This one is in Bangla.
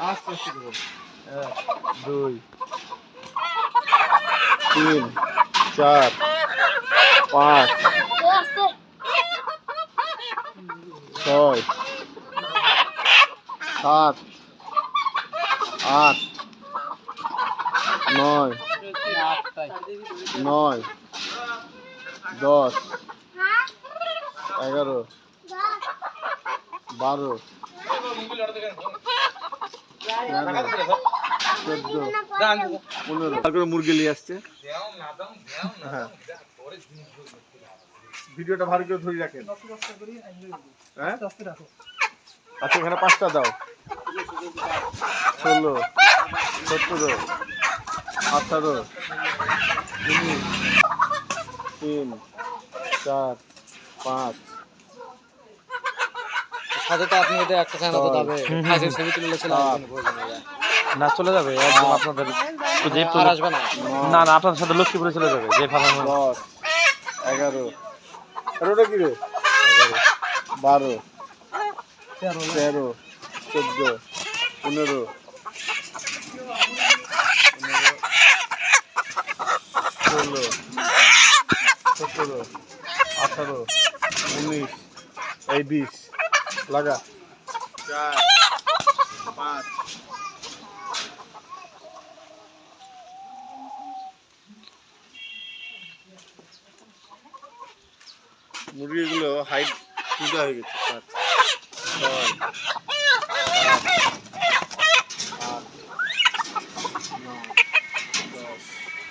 আস্তে আস্তে করো। এক, দুই, তিন, চার, পাঁচ, ছয়, সাত, আট, নয় নয়, দশ, এগারো, বারো পনেরো তারপরে মুরগি নিয়ে আসছে। ভিডিওটা ভালো করে ধরে রাখেন। হ্যাঁ? আচ্ছা এখানে পাঁচটা দাও। ষোলো সতেরো আঠারো, উনিশ, তিন, চার, পাঁচ সাথে তো আপনি এটা একটা খানা তো দাবে কাজের ছবি তুলে চলে। না চলে যাবে একদম আপনাদের তো যে আর আসবে না। না না আপনাদের সাথে লক্ষ্মীপুরে চলে যাবে যে মধ্যে দশ এগারো। এগারোটা কি রে? এগারো বারো তেরো চোদ্দ পনেরো ষোলো সতেরো আঠারো উনিশ এই বিশ। লাগা। চার পাঁচ। মুরগিগুলো হাইট চুদা হয়ে গেছে পাঁচ ছয়